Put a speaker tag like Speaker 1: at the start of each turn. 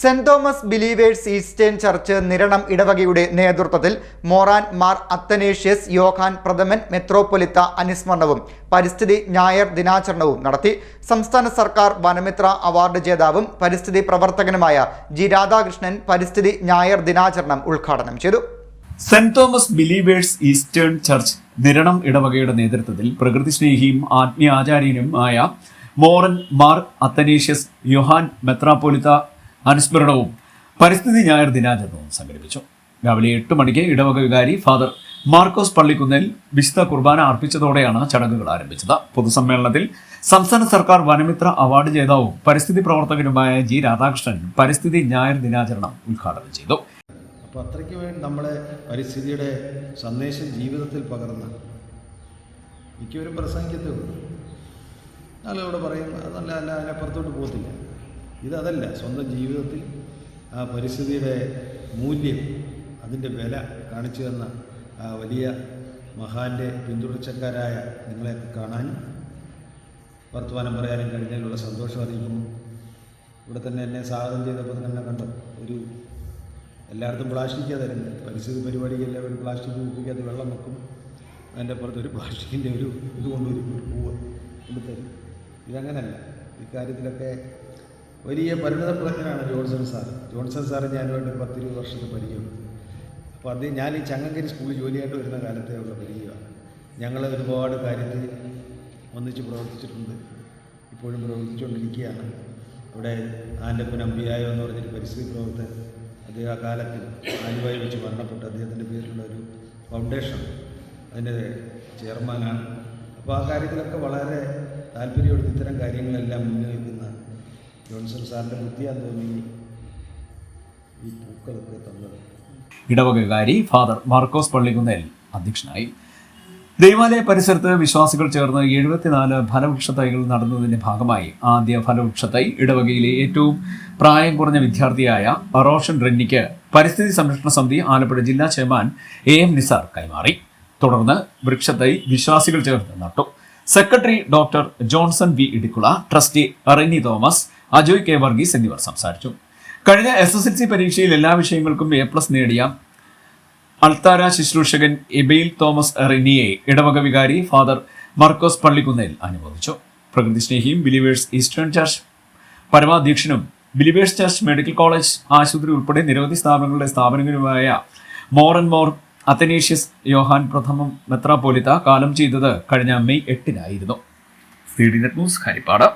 Speaker 1: Saint Thomas Believers Eastern Church Niranam ഇടവകയുടെ നേതൃത്വത്തിൽ Moran Mar Athanasius Yohan പ്രഥമൻ മെത്രോപൊലിത്ത അനുസ്മരണവും പരിസ്ഥിതി ഞായർ ദിനാചരണവും നടത്തി. സംസ്ഥാന സർക്കാർ വനമിത്ര അവാർഡ് ജേതാവും പരിസ്ഥിതി പ്രവർത്തകനുമായ ജി രാധാകൃഷ്ണൻ പരിസ്ഥിതി ഞായർ ദിനാചരണം ഉദ്ഘാടനം ചെയ്തു.
Speaker 2: Saint Thomas Believers Eastern Church Niranam ഇടവകയുടെ നേതൃത്വത്തിൽ പ്രകൃതി സ്നേഹിയും ആത്മീയാചാര്യനും ആയ മോറൻ മാർ അത്തനേഷ്യസ് യൊഹാൻ മെത്രാപ്പോലിത്ത അനുസ്മരണവും. പരിസ്ഥിതി ഞായർ ദിനാചരണവും സംഘടിപ്പിച്ചു. രാവിലെ എട്ട് മണിക്ക് ഇടവക വികാരി ഫാദർ മാർക്കോസ് പള്ളിക്കുന്നേൽ വിശുദ്ധ കുർബാന അർപ്പിച്ചതോടെയാണ് ചടങ്ങുകൾ ആരംഭിച്ചത്. പൊതുസമ്മേളനത്തിൽ സംസ്ഥാന സർക്കാർ വനമിത്ര അവാർഡ് ജേതാവും പരിസ്ഥിതി പ്രവർത്തകനുമായ ജി രാധാകൃഷ്ണൻ പരിസ്ഥിതി ഞായർ ദിനാചരണം ഉദ്ഘാടനം ചെയ്തു.
Speaker 3: അപ്പോൾ അത്രയ്ക്ക് വേണ്ടി നമ്മളെ പരിസ്ഥിതിയുടെ സന്ദേശം ജീവിതത്തിൽ പകർന്ന മിക്കവരും പ്രസംഗിക്കത്തേ ഉള്ളൂ. ആളുകളോട് പറയും അതല്ല അല്ല അതിനപ്പുറത്തോട്ട് പോകത്തില്ല. ഇതതല്ല സ്വന്തം ജീവിതത്തിൽ ആ പരിസ്ഥിതിയുടെ മൂല്യം അതിന്റെ വില കാണിച്ചു തന്ന ആ വലിയ മഹാന്റെ പിന്തുടർച്ചക്കാരായ നിങ്ങളെ കാണാനും വർത്തമാനം പറയാനും കഴിഞ്ഞതിലുള്ള സന്തോഷം അറിയിക്കുന്നു. ഇവിടെ തന്നെ എന്നെ സ്വാഗതം ചെയ്തപ്പോൾ തന്നെ കണ്ടു. ഒരു എല്ലായിടത്തും പ്ലാസ്റ്റിക്കാണ് തരുന്നത്. പരിസ്ഥിതി പരിപാടിക്ക് എല്ലാവരും പ്ലാസ്റ്റിക് കുപ്പിക്കകത്ത് വെള്ളം വെക്കും. അതിന്റെ അപ്പുറത്ത് ഒരു പ്ലാസ്റ്റിക്കിന്റെ ഒരു ഇത് കൊണ്ടുവരും ഒരു പൂവ് കൊണ്ട് തരും. ഇതങ്ങനല്ല. ഇക്കാര്യത്തിലൊക്കെ വലിയ പരിണതപ്രജ്ഞനാണ് ജോൺസൺ സാർ ജോൺസൺ സാറ് ഞാനുമായിട്ട് പത്തിരുപത് വർഷത്തെ പരിചയമുണ്ട്. അപ്പോൾ അത് ഞാൻ ഈ ചങ്ങങ്കരി സ്കൂളിൽ ജോലിയായിട്ട് വരുന്ന കാലത്തെ ഉള്ള പരിചയമാണ്. ഞങ്ങൾ ഒരുപാട് കാര്യത്തിൽ ഒന്നിച്ച് പ്രവർത്തിച്ചിട്ടുണ്ട്. ഇപ്പോഴും പ്രവർത്തിച്ചുകൊണ്ടിരിക്കുകയാണ്. അവിടെ ആന്റപ്പൻ അമ്പിയായോ എന്ന് പറഞ്ഞൊരു പരിസ്ഥിതി പ്രവർത്തകൻ അദ്ദേഹം ആ കാലത്തിൽ ആലുവായി വെച്ച് മരണപ്പെട്ട അദ്ദേഹത്തിന്റെ പേരിലുള്ള ഒരു ഫൗണ്ടേഷൻ അതിന്റെ ചെയർമാനാണ്. അപ്പോൾ ആ കാര്യത്തിലൊക്കെ വളരെ താല്പര്യമെടുത്ത് ഇത്തരം കാര്യങ്ങളെല്ലാം മുന്നിൽ നിൽക്കുന്ന ജോൺസൺ സാറിന്റെ ബുദ്ധിയാണ് തോന്നി ഈ പൂക്കളൊക്കെ തന്നത്.
Speaker 2: ഇടവകകാരി ഫാദർ മാർക്കോസ് പള്ളിക്കുന്നേൽ അധ്യക്ഷനായി. ദേവാലയ പരിസരത്ത് വിശ്വാസികൾ ചേർന്ന് എഴുപത്തിനാല് ഫലവൃക്ഷ തൈകൾ നടന്നതിന്റെ ഭാഗമായി ആദ്യ ഫലവൃക്ഷ തൈ ഇടവകയിലെ ഏറ്റവും പ്രായം കുറഞ്ഞ വിദ്യാർത്ഥിയായ റോഷൻ റെന്നിക്ക് പരിസ്ഥിതി സംരക്ഷണ സമിതി ആലപ്പുഴ ജില്ലാ ചെയർമാൻ എ എം നിസാർ കൈമാറി. തുടർന്ന് വൃക്ഷത്തൈ വിശ്വാസികൾ ചേർന്ന് നട്ടു. Secretary doctor Johnson V Idikkula trustee Renny Thomas Ajoy K Varghese എന്നിവർ സംസാരിച്ചു. കഴിഞ്ഞ എസ് എസ് എൽ സി പരീക്ഷയിൽ എല്ലാ വിഷയങ്ങൾക്കും എ പ്ലസ് നേടിയ അൾത്താര ശുശ്രൂഷകൻ എബെയിൽ തോമസ് റിനിയെ ഇടവക വികാരി ഫാദർ മർക്കോസ് പള്ളിക്കുന്നേൽ അനുമോദിച്ചു. പ്രകൃതി സ്നേഹിയും ബിലീവേഴ്സ് ഈസ്റ്റേൺ ചർച്ച് പരമാധ്യക്ഷനും ബിലിവേഴ്സ് ചർച്ച് മെഡിക്കൽ കോളേജ് ആശുപത്രി ഉൾപ്പെടെ നിരവധി സ്ഥാപനങ്ങളുടെ സ്ഥാപനങ്ങളുമായ മോർ ആൻഡ് മോർ അത്തനേഷ്യസ് യോഹാൻ പ്രഥമം മെത്രാപോലിത്ത കാലം ചെയ്തത് കഴിഞ്ഞ മെയ് എട്ടിനായിരുന്നു. ന്യൂസ് ഹരിപ്പാട്.